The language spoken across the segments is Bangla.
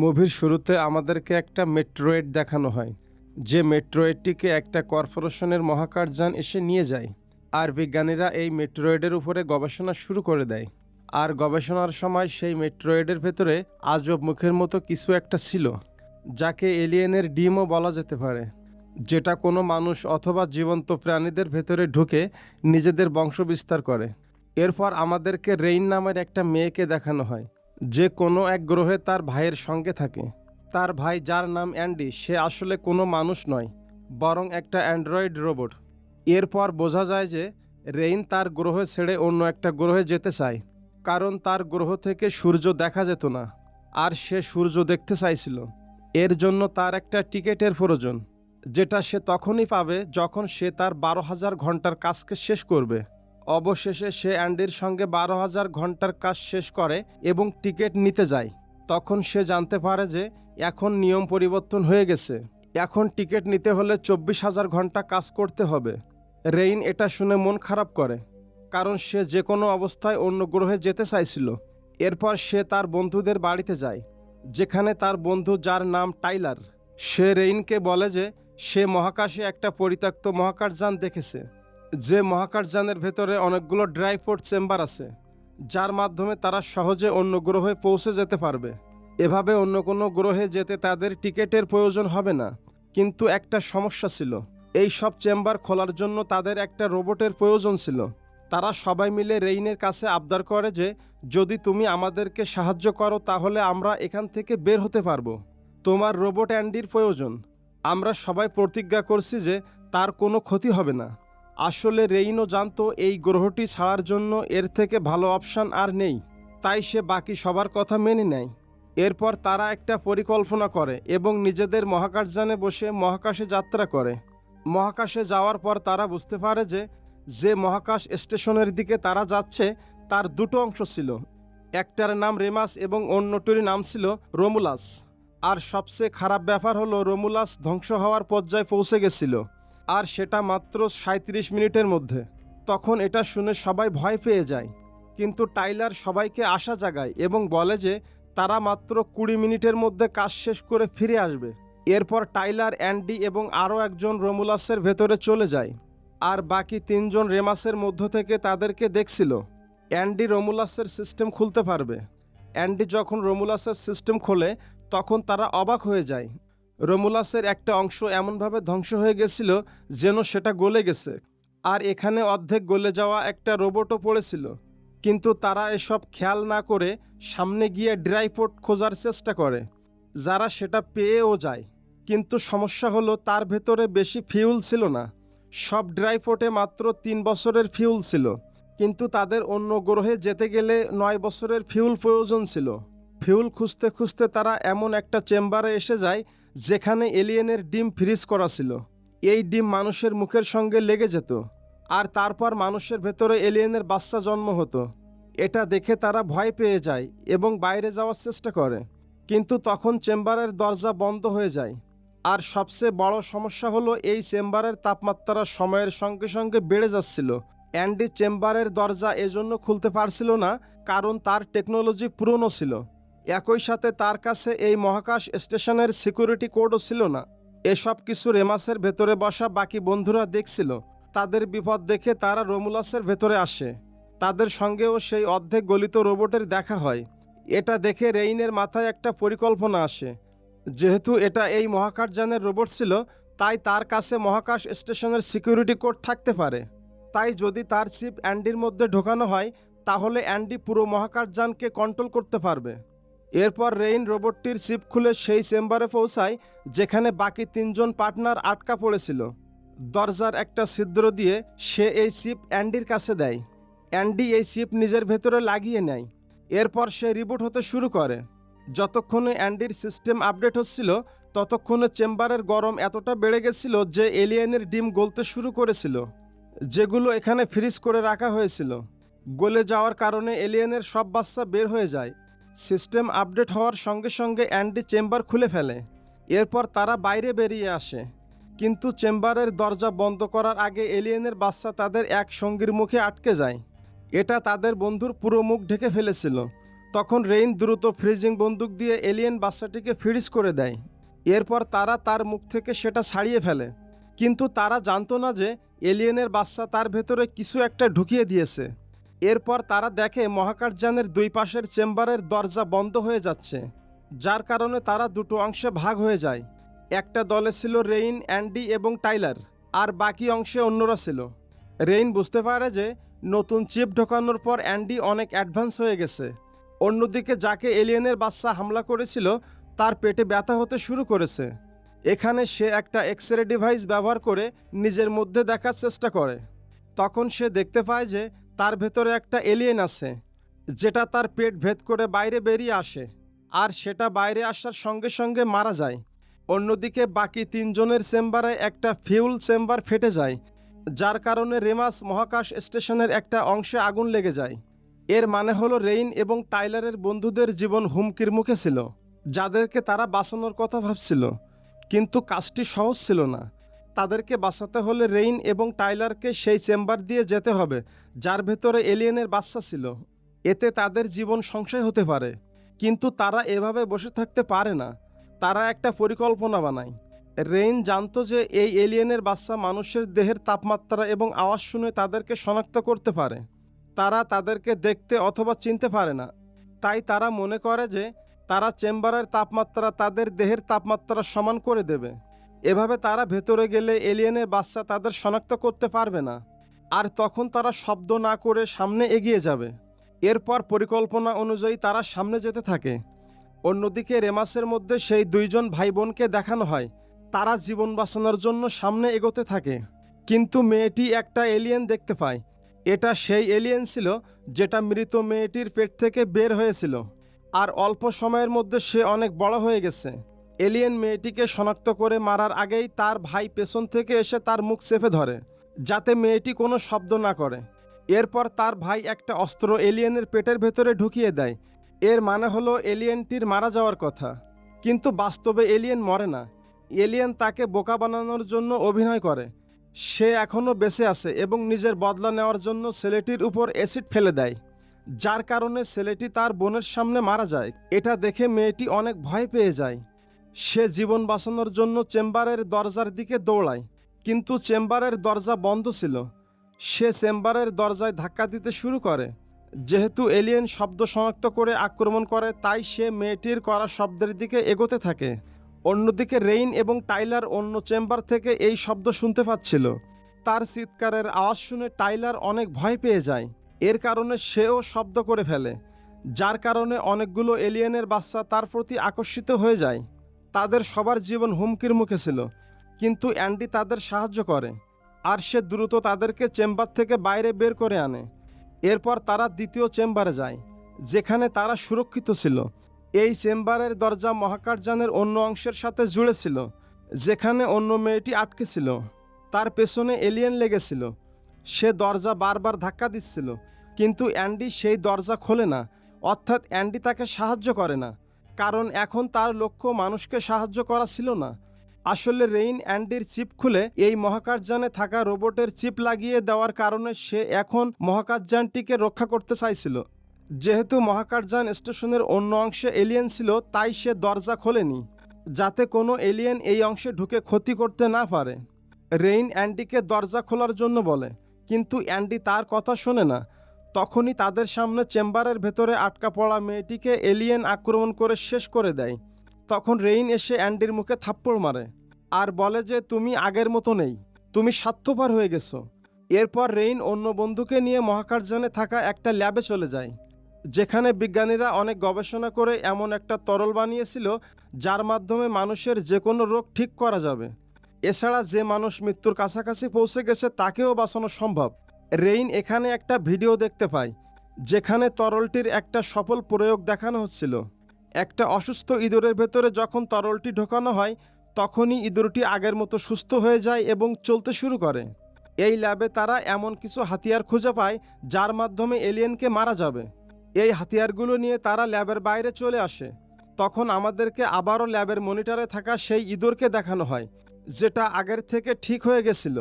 মুভির শুরুতে আমাদেরকে একটা মেট্রোয়েড দেখানো হয়, যে মেট্রোয়েডটিকে একটা কর্পোরেশনের মহাকাশযান এসে নিয়ে যায়, আর বিজ্ঞানীরা এই মেট্রোয়েডের উপরে গবেষণা শুরু করে দেয়। আর গবেষণার সময় সেই মেট্রোয়েডের ভেতরে আজব মুখের মতো কিছু একটা ছিল, যাকে এলিয়েনের ডিমও বলা যেতে পারে, যেটা কোনো মানুষ অথবা জীবন্ত প্রাণীদের ভেতরে ঢুকে নিজেদের বংশ বিস্তার করে। এরপর আমাদেরকে রেইন নামের একটা মেয়েকে দেখানো হয় যে কোনো এক গ্রহে তার ভাইয়ের সঙ্গে থাকে। তার ভাই যার নাম অ্যান্ডি, সে আসলে কোনো মানুষ নয়, বরং একটা অ্যান্ড্রয়েড রোবট। এরপর বোঝা যায় যে রেইন তার গ্রহ ছেড়ে অন্য একটা গ্রহে যেতে চায়, কারণ তার গ্রহ থেকে সূর্য দেখা যেত না, আর সে সূর্য দেখতে চাইছিল। এর জন্য তার একটা টিকেটের প্রয়োজন, যেটা সে তখনই পাবে যখন সে তার বারো হাজার ঘণ্টার কাজকে শেষ করবে। অবশেষে সে অ্যান্ডির সঙ্গে বারো হাজার ঘণ্টার কাজ শেষ করে এবং টিকিট নিতে যায়। তখন সে জানতে পারে যে এখন নিয়ম পরিবর্তন হয়ে গেছে। এখন টিকিট নিতে হলে চব্বিশ হাজার ঘণ্টা কাজ করতে হবে। রেইন এটা শুনে মন খারাপ করে, কারণ সে যে কোনো অবস্থায় অন্য গ্রহে যেতে চাইছিল। এরপর সে তার বন্ধুদের বাড়িতে যায়, যেখানে তার বন্ধু যার নাম টাইলার। সে রেইনকে বলে যে সে মহাকাশে একটা পরিত্যক্ত মহাকাশযান দেখেছে। যে মহাকাশযানের ভেতরে অনেকগুলো ড্রাইপোর্ট চেম্বার আছে, যার মাধ্যমে তারা সহজে অন্য গ্রহে পৌঁছে যেতে পারবে। এভাবে অন্য কোনো গ্রহে যেতে তাদের টিকেটের প্রয়োজন হবে না, কিন্তু একটা সমস্যা ছিল। এই সব চেম্বার খোলার জন্য তাদের একটা রোবটের প্রয়োজন ছিল। তারা সবাই মিলে রেইনের কাছে আবদার করে যে, যদি তুমি আমাদেরকে সাহায্য করো, তাহলে আমরা এখান থেকে বের হতে পারব। তোমার রোবট অ্যান্ডির প্রয়োজন। আমরা সবাই প্রতিজ্ঞা করছি যে, তার কোনো ক্ষতি হবে না। আসলে রেইনও জানতো এই গ্রহটি ছাড়ার জন্য এর থেকে ভালো অপশান আর নেই, তাই সে বাকি সবার কথা মেনে নেয়। এরপর তারা একটা পরিকল্পনা করে এবং নিজেদের মহাকাশযানে বসে মহাকাশে যাত্রা করে। মহাকাশে যাওয়ার পর তারা বুঝতে পারে যে যে মহাকাশ স্টেশনের দিকে তারা যাচ্ছে, তার দুটো অংশ ছিল। একটার নাম রেমাস এবং অন্যটির নাম ছিল রোমুলাস। আর সবচেয়ে খারাপ ব্যাপার হলো রোমুলাস ধ্বংস হওয়ার পর্যায়ে পৌঁছে গেছিল। আর সেটা মাত্র সাঁত্রিশ মিনিটের মধ্যে। তখন এটা শুনে সবাই ভয় পেয়ে যায়। কিন্তু টাইলার সবাইকে আশা জাগায় এবং বলে যে তারা মাত্র কুড়ি মিনিটের মধ্যে কাজ শেষ করে ফিরে আসবে। এরপর টাইলার, অ্যান্ডি এবং আরও একজন রোমুলাসের ভেতরে চলে যায়। আর বাকি তিনজন রেমাসের মধ্য থেকে তাদেরকে দেখছিল। অ্যান্ডি রোমুলাসের সিস্টেম খুলতে পারবে। অ্যান্ডি যখন রোমুলাসের সিস্টেম খোলে, তখন তারা অবাক হয়ে যায়। রোমুলাসের একটা অংশ এমনভাবে ধ্বংস হয়ে গেছিল যেন সেটা গলে গেছে। আর এখানে অর্ধেক গলে যাওয়া একটা রোবটও পড়েছিল। কিন্তু তারা এসব খেয়াল না করে সামনে গিয়ে ড্রাইপোর্ট খোঁজার চেষ্টা করে। যারা সেটা পেয়েও যায়। কিন্তু সমস্যা হলো তার ভেতরে বেশি ফিউল ছিল না। সব ড্রাইপোর্টে মাত্র তিন বছরের ফিউল ছিল। কিন্তু তাদের অন্য গ্রহে যেতে গেলে নয় বছরের ফিউল প্রয়োজন ছিল। ফিউল খুঁজতে খুঁজতে তারা এমন একটা চেম্বারে এসে যায় যেখানে এলিয়েনের ডিম ফ্রিজ করা ছিল। এই ডিম মানুষের মুখের সঙ্গে লেগে যেত। আর তারপর মানুষের ভেতরে এলিয়েনের বাচ্চা জন্ম হতো। এটা দেখে তারা ভয় পেয়ে যায় এবং বাইরে যাওয়ার চেষ্টা করে। কিন্তু তখন চেম্বারের দরজা বন্ধ হয়ে যায়। আর সবচেয়ে বড় সমস্যা হলো এই চেম্বারের তাপমাত্রা সময়ের সঙ্গে সঙ্গে বেড়ে যাচ্ছিল। অ্যান্ডি চেম্বারের দরজা এজন্য খুলতে পারছিল না, কারণ তার টেকনোলজি পুরনো ছিল। একই সাথে তার কাছে এই মহাকাশ স্টেশনের সিকিউরিটি কোডও ছিল না। এসব কিছু রেমাসের ভেতরে বসা বাকি বন্ধুরা দেখছিল। তাদের বিপদ দেখে তারা রোমুলাসের ভেতরে আসে। তাদের সঙ্গেও সেই অর্ধেক গলিত রোবটের দেখা হয়। এটা দেখে রেইনের মাথায় একটা পরিকল্পনা আসে। যেহেতু এটা এই মহাকাশযানের রোবট ছিল, তাই তার কাছে মহাকাশ স্টেশনের সিকিউরিটি কোড থাকতে পারে। তাই যদি তার চিপ অ্যান্ডির মধ্যে ঢোকানো হয়, তাহলে অ্যান্ডি পুরো মহাকাশযানকে কন্ট্রোল করতে পারবে। এরপর রেইন রোবটটির চিপ খুলে সেই চেম্বারে পৌঁছায়, যেখানে বাকি তিনজন পার্টনার আটকা পড়েছিল। দরজার একটা ছিদ্র দিয়ে সে এই চিপ অ্যান্ডির কাছে দেয়। অ্যান্ডি এই চিপ নিজের ভেতরে লাগিয়ে নেয়। এরপর সে রিবুট হতে শুরু করে। যতক্ষণে অ্যান্ডির সিস্টেম আপডেট হচ্ছিল, ততক্ষণে চেম্বারের গরম এতটা বেড়ে গেছিল যে এলিয়েনের ডিম গলতে শুরু করেছিল, যেগুলো এখানে ফ্রিজ করে রাখা হয়েছিল। গলে যাওয়ার কারণে এলিয়েনের সব বাচ্চা বের হয়ে যায়। সিস্টেম আপডেট হওয়ার সঙ্গে সঙ্গে অ্যান্ডি চেম্বার খুলে ফেলে। এরপর তারা বাইরে বেরিয়ে আসে। কিন্তু চেম্বারের দরজা বন্ধ করার আগে এলিয়েনের বাচ্চা তাদের এক সঙ্গীর মুখে আটকে যায়। এটা তাদের বন্ধুর পুরো মুখ ঢেকে ফেলেছিল। তখন রেইন দ্রুত ফ্রিজিং বন্দুক দিয়ে এলিয়েন বাচ্চাটিকে ফ্রিজ করে দেয়। এরপর তারা তার মুখ থেকে সেটা ছাড়িয়ে ফেলে। কিন্তু তারা জানতো না যে এলিয়েনের বাচ্চা তার ভেতরে কিছু একটা ঢুকিয়ে দিয়েছে। এরপর তারা দেখে মহাকাশযানের দুই পাশের চেম্বারের দরজা বন্ধ হয়ে যাচ্ছে, যার কারণে তারা দুটো অংশে ভাগ হয়ে যায়। একটা দলে ছিল রেইন, অ্যান্ডি এবং টাইলার, আর বাকি অংশে অন্যরা ছিল। রেইন বুঝতে পারে যে নতুন চিপ ঢোকানোর পর অ্যান্ডি অনেক অ্যাডভান্স হয়ে গেছে। অন্যদিকে যাকে এলিয়েনের বাচ্চা হামলা করেছিল, তার পেটে ব্যথা হতে শুরু করেছে। এখানে সে একটা এক্স রে ডিভাইস ব্যবহার করে নিজের মধ্যে দেখার চেষ্টা করে। তখন সে দেখতে পায় যে তার ভেতরে একটা এলিয়েন আছে, যেটা তার পেট ভেদ করে বাইরে বেরিয়ে আসে আর সেটা বাইরে আসার সঙ্গে সঙ্গে মারা যায়। অন্যদিকে বাকি তিনজনের চেম্বারে একটা ফিউল চেম্বার ফেটে যায়, যার কারণে রেমাস মহাকাশ স্টেশনের একটা অংশে আগুন লেগে যায়। এর মানে হলো রেইন এবং টাইলারের বন্ধুদের জীবন হুমকির মুখে ছিল, যাদেরকে তারা বাঁচানোর কথা ভাবছিল। কিন্তু কাজটি সহজ ছিল না। তাদেরকে বাঁচাতে হলে রেইন এবং টাইলারকে সেই চেম্বার দিয়ে যেতে হবে, যার ভেতরে এলিয়েনের বাচ্চা ছিল। এতে তাদের জীবন সংশয় হতে পারে। কিন্তু তারা এভাবে বসে থাকতে পারে না। তারা একটা পরিকল্পনা বানায়। রেইন জানতো যে এই এলিয়েনের বাচ্চা মানুষের দেহের তাপমাত্রা এবং আওয়াজ শুনে তাদেরকে শনাক্ত করতে পারে। তারা তাদেরকে দেখতে অথবা চিনতে পারে না। তাই তারা মনে করে যে তারা চেম্বারের তাপমাত্রা তাদের দেহের তাপমাত্রা সমান করে দেবে। এভাবে তারা ভেতরে গেলে এলিয়েনের বাচ্চা তাদের শনাক্ত করতে পারবে না। আর তখন তারা শব্দ না করে সামনে এগিয়ে যাবে। এরপর পরিকল্পনা অনুযায়ী তারা সামনে যেতে থাকে। অন্যদিকে রেমাসের মধ্যে সেই দুইজন ভাই বোনকে দেখানো হয়। তারা জীবন বাঁচানোর জন্য সামনে এগোতে থাকে। কিন্তু মেয়েটি একটা এলিয়েন দেখতে পায়। এটা সেই এলিয়েন ছিল যেটা মৃত মেয়েটির পেট থেকে বের হয়েছিল। আর অল্প সময়ের মধ্যে সে অনেক বড় হয়ে গেছে। এলিয়েন মেয়েটিকে শনাক্ত করে মারার আগেই তার ভাই পেছন থেকে এসে তার মুখ চেপে ধরে, যাতে মেয়েটি কোনো শব্দ না করে। এরপর তার ভাই একটা অস্ত্র এলিয়েনের পেটের ভেতরে ঢুকিয়ে দেয়। এর মানে হলো এলিয়েনটির মারা যাওয়ার কথা। কিন্তু বাস্তবে এলিয়েন মরে না। এলিয়েন তাকে বোকা বানানোর জন্য অভিনয় করে। সে এখনও বেঁচে আছে এবং নিজের বদলা নেওয়ার জন্য ছেলেটির উপর অ্যাসিড ফেলে দেয়, যার কারণে ছেলেটি তার বোনের সামনে মারা যায়। এটা দেখে মেয়েটি অনেক ভয় পেয়ে যায়। সে জীবন বাঁচানোর জন্য চেম্বারের দরজার দিকে দৌড়ায়। কিন্তু চেম্বারের দরজা বন্ধ ছিল। সে চেম্বারের দরজায় ধাক্কা দিতে শুরু করে। যেহেতু এলিয়েন শব্দ শনাক্ত করে আক্রমণ করে, তাই সে মেয়েটির করা শব্দের দিকে এগোতে থাকে। অন্যদিকে রেইন এবং টাইলার অন্য চেম্বার থেকে এই শব্দ শুনতে পাচ্ছিল। তার চিৎকারের আওয়াজ শুনে টাইলার অনেক ভয় পেয়ে যায়। এর কারণে সেও শব্দ করে ফেলে, যার কারণে অনেকগুলো এলিয়েনের বাচ্চা তার প্রতি আকর্ষিত হয়ে যায়। তাদের সবার জীবন হুমকির মুখে ছিল। কিন্তু অ্যান্ডি তাদের সাহায্য করে, আর সে দ্রুত তাদেরকে চেম্বার থেকে বাইরে বের করে আনে। এরপর তারা দ্বিতীয় চেম্বারে যায়, যেখানে তারা সুরক্ষিত ছিল। এই চেম্বারের দরজা মহাকাশযানের অন্য অংশের সাথে জুড়ে ছিল, যেখানে অন্য মেয়েটি আটকে ছিল। তার পেছনে এলিয়েন লেগেছিল। সে দরজা বারবার ধাক্কা দিচ্ছিল, কিন্তু অ্যান্ডি সেই দরজা খোলে না, অর্থাৎ অ্যান্ডি তাকে সাহায্য করে না। কারণ এখন তার লক্ষ্য মানুষকে সাহায্য করা ছিল না। আসলে রেইন অ্যান্ডির চিপ খুলে এই মহাকাশযানে থাকা রোবটের চিপ লাগিয়ে দেওয়ার কারণে সে এখন মহাকাশযানটিকে রক্ষা করতে চাইছিল। যেহেতু মহাকাশযান স্টেশনের অন্য অংশে এলিয়েন ছিল, তাই সে দরজা খোলেনি, যাতে কোনো এলিয়েন এই অংশে ঢুকে ক্ষতি করতে না পারে। রেইন অ্যান্ডিকে দরজা খোলার জন্য বলে, কিন্তু অ্যান্ডি তার কথা শোনে না। তখনই তাদের সামনে চেম্বারের ভেতরে আটকা পড়া মেয়েটিকে এলিয়েন আক্রমণ করে শেষ করে দেয়। তখন রেইন এসে অ্যান্ডির মুখে থাপ্পড় মারে। আর বলে যে, তুমি আগের মতো নেই। তুমি স্বার্থপর হয়ে গেছো। এরপর রেইন অন্য বন্ধুকে নিয়ে মহাকাশযানে থাকা একটা ল্যাবে চলে যায়, যেখানে বিজ্ঞানীরা অনেক গবেষণা করে এমন একটা তরল বানিয়েছিল, যার মাধ্যমে মানুষের যে কোনো রোগ ঠিক করা যাবে। এছাড়া যে মানুষ মৃত্যুর কাছাকাছি পৌঁছে গেছে, তাকেও বাঁচানো সম্ভব। রেইন এখানে একটা ভিডিও দেখতে পায় যেখানে তরলটির একটা সফল প্রয়োগ দেখানো হচ্ছিল। একটা অসুস্থ ইঁদুরের ভেতরে যখন তরলটি ঢোকানো হয়, তখনই ইঁদুরটি আগের মতো সুস্থ হয়ে যায় এবং চলতে শুরু করে। এই ল্যাবে তারা এমন কিছু হাতিয়ার খুঁজে পায়, যার মাধ্যমে এলিয়েনকে মারা যাবে। এই হাতিয়ারগুলো নিয়ে তারা ল্যাবের বাইরে চলে আসে। তখন আমাদেরকে আবারও ল্যাবের মনিটরে থাকা সেই ইঁদুরকে দেখানো হয়, যেটা আগের থেকে ঠিক হয়ে গেছিল।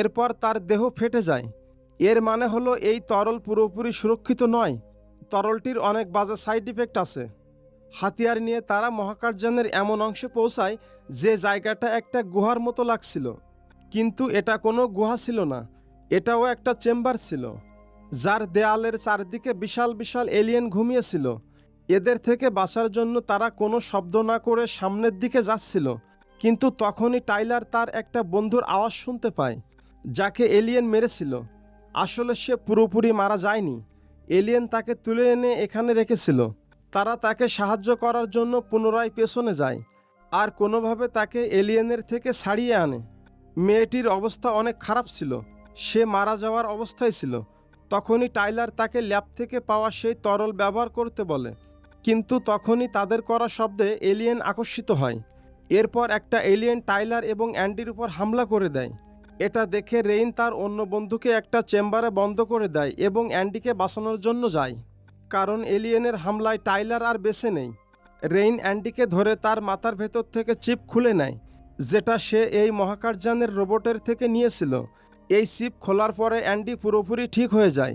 এরপর তার দেহ ফেটে যায়। এর মানে হলো এই তরল পুরোপুরি সুরক্ষিত নয়। তরলটির অনেক বাজে সাইড ইফেক্ট আছে। হাতিয়ার নিয়ে তারা মহাকাশযানের এমন অংশে পৌঁছায় যে জায়গাটা একটা গুহার মতো লাগছিল। কিন্তু এটা কোনো গুহা ছিল না, এটাও একটা চেম্বার ছিল, যার দেয়ালের চারদিকে বিশাল বিশাল এলিয়েন ঘুমিয়েছিল। এদের থেকে বাঁচার জন্য তারা কোনো শব্দ না করে সামনের দিকে যাচ্ছিল, কিন্তু তখনই টাইলার তার একটা বন্ধুর আওয়াজ শুনতে পায়, যাকে এলিয়েন মেরেছিল। আসলে সে পুরোপুরি মারা যায়নি। এলিয়েন তাকে তুলে এনে এখানে রেখেছিল। তারা তাকে সাহায্য করার জন্য পুনরায় পেছনে যায় আর কোনোভাবে তাকে এলিয়েনের থেকে ছাড়িয়ে আনে। মেয়েটির অবস্থা অনেক খারাপ ছিল। সে মারা যাওয়ার অবস্থায় ছিল। তখনই টাইলার তাকে ল্যাব থেকে পাওয়া সেই তরল ব্যবহার করতে বলে। কিন্তু তখনই তাদের করা শব্দে এলিয়েন আকর্ষিত হয়। এরপর একটা এলিয়েন টাইলার এবং অ্যান্ডির উপর হামলা করে দেয়। এটা দেখে রেইন তার অন্য বন্ধুকে একটা চেম্বারে বন্ধ করে দেয় এবং অ্যান্ডিকে বাঁচানোর জন্য যায়। কারণ এলিয়েনের হামলায় টাইলার আর বেঁচে নেই। রেইন অ্যান্ডিকে ধরে তার মাথার ভেতর থেকে চিপ খুলে নেয়, যেটা সে এই মহাকাশযানের রোবটের থেকে নিয়েছিল। এই চিপ খোলার পরে অ্যান্ডি পুরোপুরি ঠিক হয়ে যায়।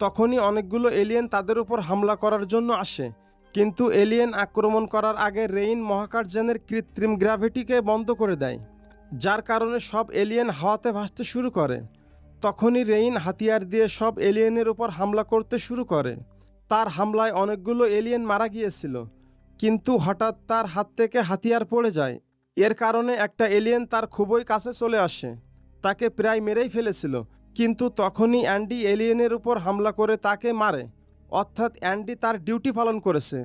তখনই অনেকগুলো এলিয়েন তাদের উপর হামলা করার জন্য আসে। কিন্তু এলিয়েন আক্রমণ করার আগে রেইন মহাকাশযানের কৃত্রিম গ্র্যাভিটিকে বন্ধ করে দেয়। যার কারণে সব এলিয়েন হাওয়াতে ভাসতে শুরু করে। তখনই রেইন হাতিয়ার দিয়ে সব এলিয়েনের উপর হামলা করতে শুরু করে। তার হামলায় অনেকগুলো এলিয়েন মারা গিয়েছিল, কিন্তু হঠাৎ তার হাত থেকে হাতিয়ার পড়ে যায়। এর কারণে একটা এলিয়েন তার খুবই কাছে চলে আসে। তাকে প্রায় মেরেই ফেলেছিল, কিন্তু তখনই অ্যান্ডি এলিয়েনের উপর হামলা করে তাকে মারে। অর্থাৎ অ্যান্ডি তার ডিউটি পালন করেছে।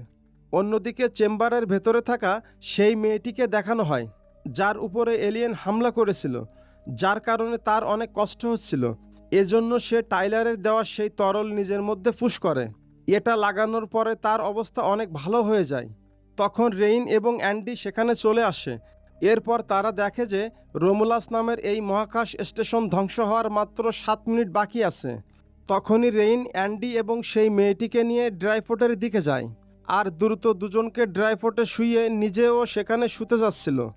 অন্যদিকে চেম্বারের ভেতরে থাকা সেই মেয়েটিকে দেখানো হয়। যার উপরে এলিয়েন হামলা করেছিল, যার কারণে তার অনেক কষ্ট হচ্ছিল। এজন্য সে টাইলারের দেওয়া সেই তরল নিজের মধ্যে ফুস করে। এটা লাগানোর পরে তার অবস্থা অনেক ভালো হয়ে যায়। তখন রেইন এবং অ্যান্ডি সেখানে চলে আসে। এরপর তারা দেখে যে রোমুলাস নামের এই মহাকাশ স্টেশন ধ্বংস হওয়ার মাত্র সাত মিনিট বাকি আছে। তখনই রেইন, অ্যান্ডি এবং সেই মেয়েটিকে নিয়ে ড্রাইফোর্টের দিকে যায়। আর দ্রুত দুজনকে ড্রাইফোর্টে শুয়ে নিজেও সেখানে শুতে যাচ্ছিল।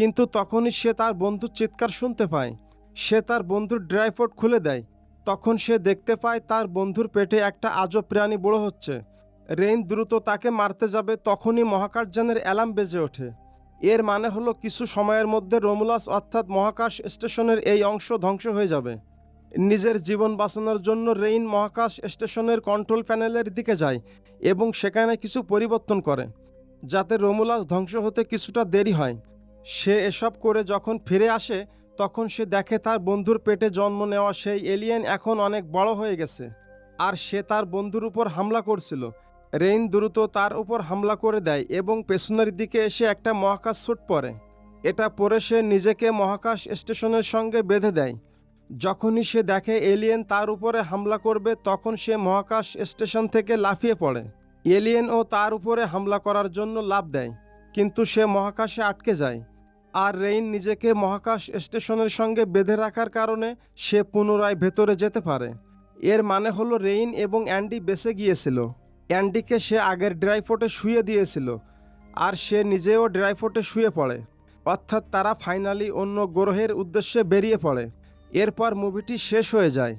কিন্তু তখনই সে তার বন্ধুর চিৎকার শুনতে পায়। সে তার বন্ধুর ড্রাইফোর্ট খুলে দেয়। তখন সে দেখতে পায় তার বন্ধুর পেটে একটা আজব প্রাণী বড় হচ্ছে। রেইন দ্রুত তাকে মারতে যাবে, তখনই মহাকাশযানের অ্যালার্ম বেজে ওঠে। এর মানে হলো কিছু সময়ের মধ্যে রোমুলাস অর্থাৎ মহাকাশ স্টেশনের এই অংশ ধ্বংস হয়ে যাবে। নিজের জীবন বাঁচানোর জন্য রেইন মহাকাশ স্টেশনের কন্ট্রোল প্যানেলের দিকে যায় এবং সেখানে কিছু পরিবর্তন করে, যাতে রোমুলাস ধ্বংস হতে কিছুটা দেরি হয়। সে এসব করে যখন ফিরে আসে, তখন সে দেখে তার বন্ধুর পেটে জন্ম নেওয়া সেই এলিয়েন এখন অনেক বড় হয়ে গেছে। আর সে তার বন্ধুর উপর হামলা করছিল। রেইন দ্রুত তার উপর হামলা করে দেয় এবং পেছনের দিকে এসে একটা মহাকাশ স্যুট পরে। এটা পরে সে নিজেকে মহাকাশ স্টেশনের সঙ্গে বেঁধে দেয়। যখনই সে দেখে এলিয়েন তার উপরে হামলা করবে, তখন সে মহাকাশ স্টেশন থেকে লাফিয়ে পড়ে। এলিয়েন ও তার উপরে হামলা করার জন্য লাভ দেয়, কিন্তু সে মহাকাশে আটকে যায়। আর রেইন নিজেকে মহাকাশ স্টেশনের সঙ্গে বেঁধে রাখার কারণে সে পুনরায় ভেতরে যেতে পারে। এর মানে হলো রেইন এবং অ্যান্ডি বেঁচে গিয়েছিল। অ্যান্ডিকে সে আগের ড্রাইফোটে শুয়ে দিয়েছিল, আর সে নিজেও ড্রাইফোটে শুয়ে পড়ে। অর্থাৎ তারা ফাইনালি অন্য গ্রহের উদ্দেশ্যে বেরিয়ে পড়ে। এরপর মুভিটি শেষ হয়ে যায়।